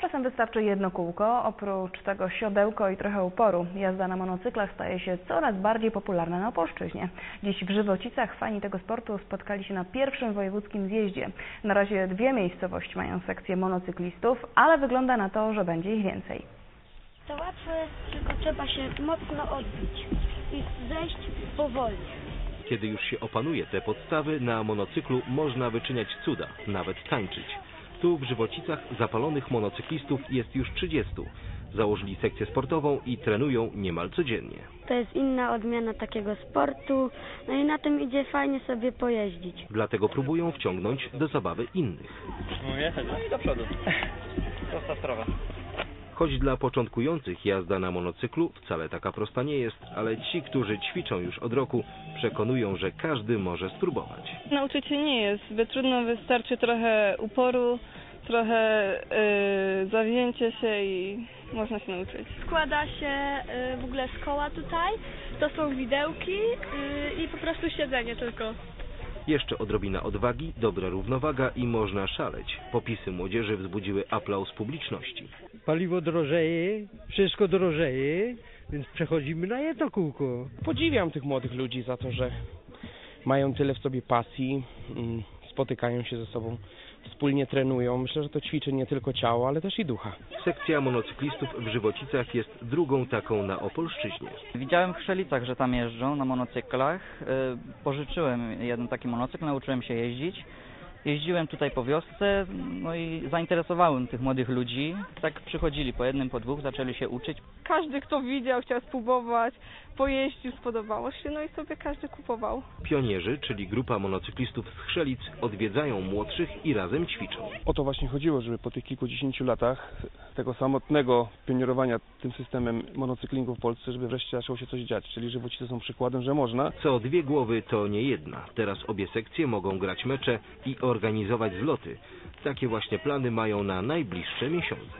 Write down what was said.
Czasem wystarczy jedno kółko, oprócz tego siodełko i trochę uporu. Jazda na monocyklach staje się coraz bardziej popularna na Opolszczyźnie. Dziś w Żywocicach fani tego sportu spotkali się na pierwszym wojewódzkim zjeździe. Na razie dwie miejscowości mają sekcję monocyklistów, ale wygląda na to, że będzie ich więcej. To łatwe, tylko trzeba się mocno odbić i zejść powoli. Kiedy już się opanuje te podstawy, na monocyklu można wyczyniać cuda, nawet tańczyć. Tu w Żywocicach zapalonych monocyklistów jest już 30. Założyli sekcję sportową i trenują niemal codziennie. To jest inna odmiana takiego sportu, no i na tym idzie fajnie sobie pojeździć. Dlatego próbują wciągnąć do zabawy innych. No jechać, no i do przodu. Prosta sprawa. Choć dla początkujących jazda na monocyklu wcale taka prosta nie jest, ale ci, którzy ćwiczą już od roku, przekonują, że każdy może spróbować. Nauczyć się nie jest zbyt trudno, wystarczy trochę uporu, trochę zawzięcia się i można się nauczyć. składa się y, w ogóle z koła tutaj, to są widełki y, i po prostu siedzenie tylko. Jeszcze odrobina odwagi, dobra równowaga i można szaleć. Popisy młodzieży wzbudziły aplauz publiczności. paliwo drożeje, wszystko drożeje, więc przechodzimy na jedno kółko. Podziwiam tych młodych ludzi za to, że mają tyle w sobie pasji, mm, spotykają się ze sobą, wspólnie trenują. Myślę, że to ćwiczy nie tylko ciało, ale też i ducha. Sekcja monocyklistów w Żywocicach jest drugą taką na Opolszczyźnie. Widziałem w Chrzelicach, że tam jeżdżą na monocyklach. Y, Pożyczyłem jeden taki monocykl, nauczyłem się jeździć. Jeździłem tutaj po wiosce, no i zainteresowałem tych młodych ludzi. Tak przychodzili po jednym, po dwóch, zaczęli się uczyć. Każdy, kto widział, chciał spróbować, pojeździł, spodobało się, no i sobie każdy kupował. Pionierzy, czyli grupa monocyklistów z Chrzelic, odwiedzają młodszych i razem ćwiczą. O to właśnie chodziło, żeby po tych kilkudziesięciu latach tego samotnego pionierowania tym systemem monocyklingu w Polsce, żeby wreszcie zaczęło się coś dziać. Czyli Żywocice są przykładem, że można. Co dwie głowy to nie jedna. Teraz obie sekcje mogą grać mecze i organizować zloty. Takie właśnie plany mają na najbliższe miesiące.